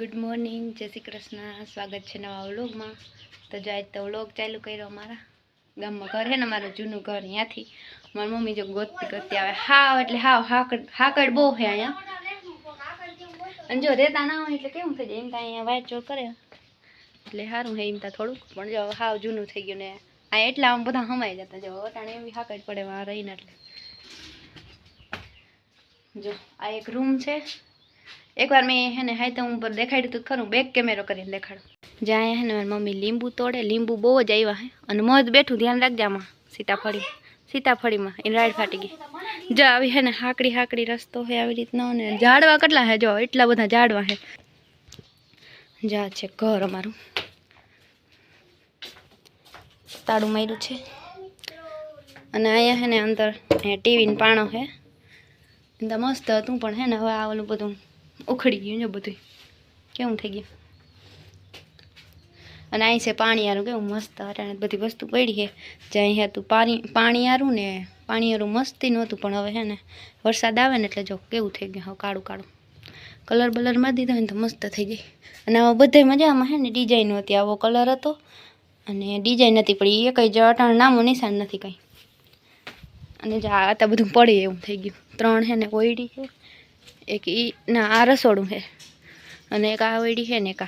Good morning જય શ્રી કૃષ્ણ. સ્વાગત છે નવા વ્લોગમાં. તો જો આજ તો વ્લોગ ચાલુ કર્યો અમારા ગામમાં ઘર હે ને મારું જૂનું ઘર અહીંયાથી મારી મમ્મી જો ગોતતી ગોતતી આવે. હાવ એટલે હાવ હાકડ હાકડ બહુ છે અહીંયા. અને જો રહેતા ના હોય એટલે કેવું થઈ જાય? એમ તો અહીંયા વાટ ચોર કરે. એટલે સારું હે એમ તો થોડુંક. પણ જો હાવ જૂનું થઈ ગયું ને આ એટલા આમ બધા હમાઈ જતા. જો અટાણે એવી હાકડ પડે રહીને એટલે. જો આ એક રૂમ છે. એકવાર મેં હે ને હાઈ તો ઉપર દેખાડ્યું હતું ખરું બેક કેમેરો કરીને દેખાડું. જ્યાં હે ને મારી મમ્મી લીંબુ તોડે, લીંબુ બહુ જ આવ્યા હે. અને મધ બેઠું, ધ્યાન રાખજે આમાં, સીતાફળી. સીતાફળીમાં, એની રાઈડ ફાટી ગઈ. જો આવી હે ને હાકડી હાકડી રસ્તો હે આવી રીતનો ને ઝાડવા કેટલા હે જો, એટલા બધા ઝાડવા હે. જા છે ઘર અમારું. તાળું માર્યું છે. અને અહીંયા હે ને અંદર ટીવીને પાણો હે. મસ્ત હતું પણ હે ને હવે આ ઓલું બધું ઉખડી ગયું જો બધું કેવું થઈ ગયું? અને અહીં છે પાણી પાણીયારું કેવું મસ્ત અટાણે બધી વસ્તુ પડી છે. જ્યાં અહીં હતું પાણી પાણી પાણીયારું ને, પાણી પાણીયારું મસ્તી નહોતું, પણ હવે છે ને, વરસાદ આવે ને એટલે જો કેવું થઈ ગયું, હવે કાળું કાળું. કલર બલર મારી દીધો ને તો મસ્ત થઈ ગઈ. અને આવા બધા મજામાં હે ને, ડિઝાઇન હતી, આવો કલર હતો. અને ડિઝાઇન હતી, પણ એ કંઈ જ અટાણ નામો નિશાન નથી કંઈ. અને જે આ બધું પડે એવું થઈ ગયું. ત્રણ છે ને ઓઈડી છે. એક ઈ, ના, આ રસોડું છે. અને એક આ વેડી છે ને એક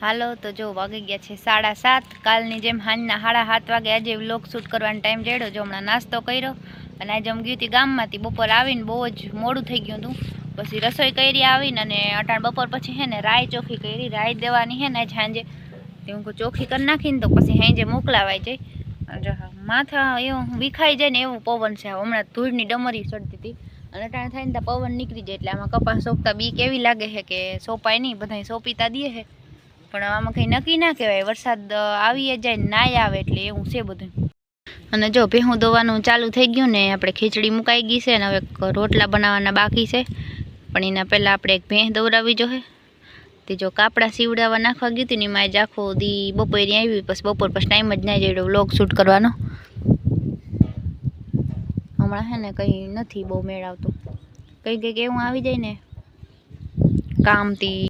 હાલો, તો જો વાગી ગયા છે સાડા સાત. કાલની જેમ સાંજના સાડા સાત વાગે આજે વ્લોગ શૂટ કરવાનો ટાઈમ જડ્યો જો હમણાં નાસ્તો કર્યો. અને આજે અમે ગયું હતી ગામમાંથી. બપોર આવીને બહુ જ મોડું થઈ ગયું હતું. પછી રસોઈ કરી આવીને અને અટાણ બપોર પછી છે ને રાય ચોખ્ખી કરી રાય દેવાની છે ને સાંજે. હું ચોખ્ખી કરી નાખીને તો પછી સાંજે મોકલાવાય જાય માથા એવું વિખાઈ જાય ને એવું પવન છે. હમણાં ધૂળની ડમરી ચડતી હતી. અને ટાણે થાય ને ત્યાં પવન નીકળી જાય એટલે આમાં કપાસ સોંપતા બી કેવી લાગે છે કે સોંપાય નહીં બધા સોંપીતા દે છે. પણ આમાં કંઈ નક્કી ના કહેવાય, વરસાદ આવી જાય નાય આવે એટલે એવું છે બધું. અને જો ભેહું દોવાનું ચાલુ થઈ ગયું ને, આપણે ખીચડી મુકાઈ ગઈ છે ને, હવે રોટલા બનાવવાના બાકી છે. પણ એના પહેલાં આપણે એક ભેંસ દોરાવી જોઈએ તે જો કાપડા સીવડાવવા નાખવા ગયું હતી ને, એમાં જ આખો દી બપોરે આવી, પછી બપોર પછી ટાઈમ જ ના જડ્યો વ્લોગ શૂટ કરવાનો. હમણાં હે ને કંઈ નથી બહુ મેળ આવતો. કંઈ કંઈક એવું આવી જાય ને કામથી.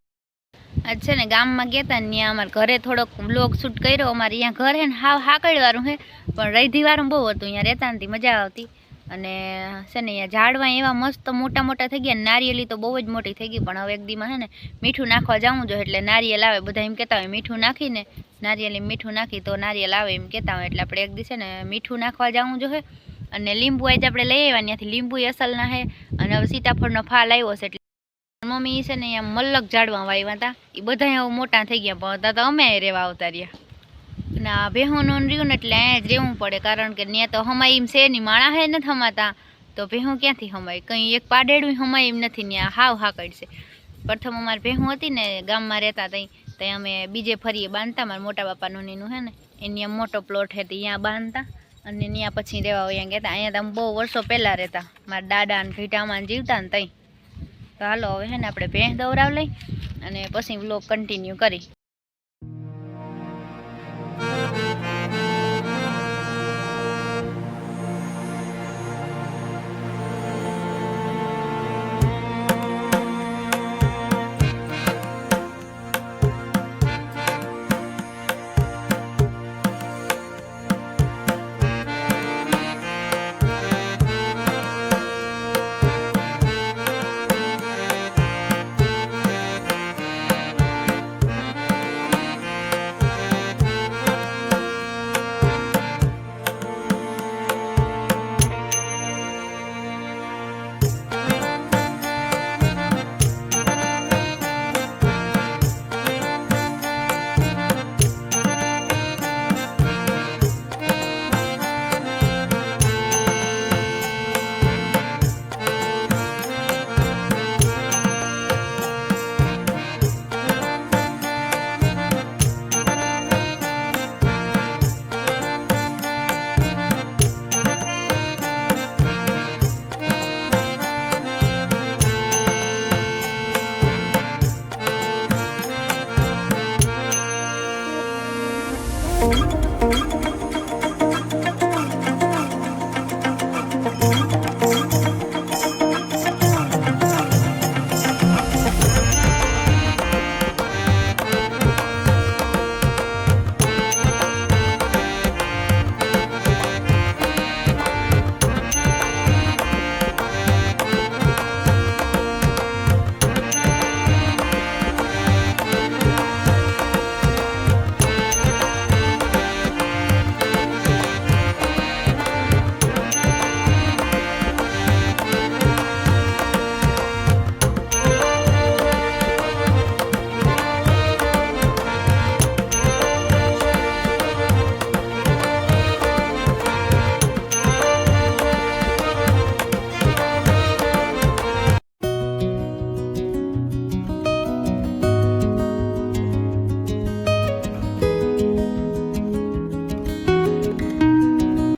છે ને ગામમાં ગયા હતા ને ત્યાં અમારે ઘરે થોડોક બ્લોગ શૂટ કર્યો. અમારે અહીંયા ઘર હે ને હાવ હાકડવાળું હે, પણ રૈધીવાળું બહુ હતું. અહીંયા રહેતા નથી, મજા આવતી. અને છે ને અહીંયા ઝાડવા એવા મસ્ત મોટા મોટા થઈ ગયા નારિયેલી તો બહુ જ મોટી થઈ ગઈ, પણ હવે એક દીમાં હે ને મીઠું નાખવા જાવું જોઈએ એટલે નારિયેલ આવે. બધા એમ કહેતા હોય મીઠું નાખીને નારિયેલી મીઠું નાખી તો નારિયેલ આવે એમ કહેતા હોય. એટલે આપણે એક દિવસે ને મીઠું નાખવા જાવું જોઈએ અને લીંબુ આજે આપણે લઈ આવ્યા, ત્યાંથી લીંબુ અસલના છે અને હવે સીતાફળનો ફાલ આવ્યો છે એટલે મમ્મી છે ને અહીંયા મલ્લક ઝાડવા વાવ્યા હતા. એ બધા એવું મોટા થઈ ગયા, પણ હતા તો અમે રહેવા આવતા રહ્યા. અને આ ભેહુંનું રહ્યું ને એટલે અહીંયા જ રહેવું પડે, કારણ કે ત્યાં તો હમાય એમ છે નહીં, માણા હે નથી હમાતા. તો ભેહું ક્યાંથી હમાય? કંઈ એક પાડેડું હમાય એમ નથી ત્યાં હાવ હાકડ છે. પ્રથમ અમારે ભેહું હતી ને ગામમાં રહેતા ત્યાં ત્યાં અમે બીજે ફરીએ બાંધતા, મારા મોટા બાપાનું નોનીનું હે ને, એની મોટો પ્લોટ હતી ત્યાં બાંધતા. અને ત્યાં પછી રહેવા અહીંયા ગયા અહીંયા તમે બહુ વર્ષો પહેલાં રહેતા. મારા દાદા ને ઘીટામાં જીવતા ને તઈ. તો હાલો હવે હે ને આપણે ભેંસ દોરાવ લઈ અને પછી વ્લોગ કન્ટિન્યુ કરી.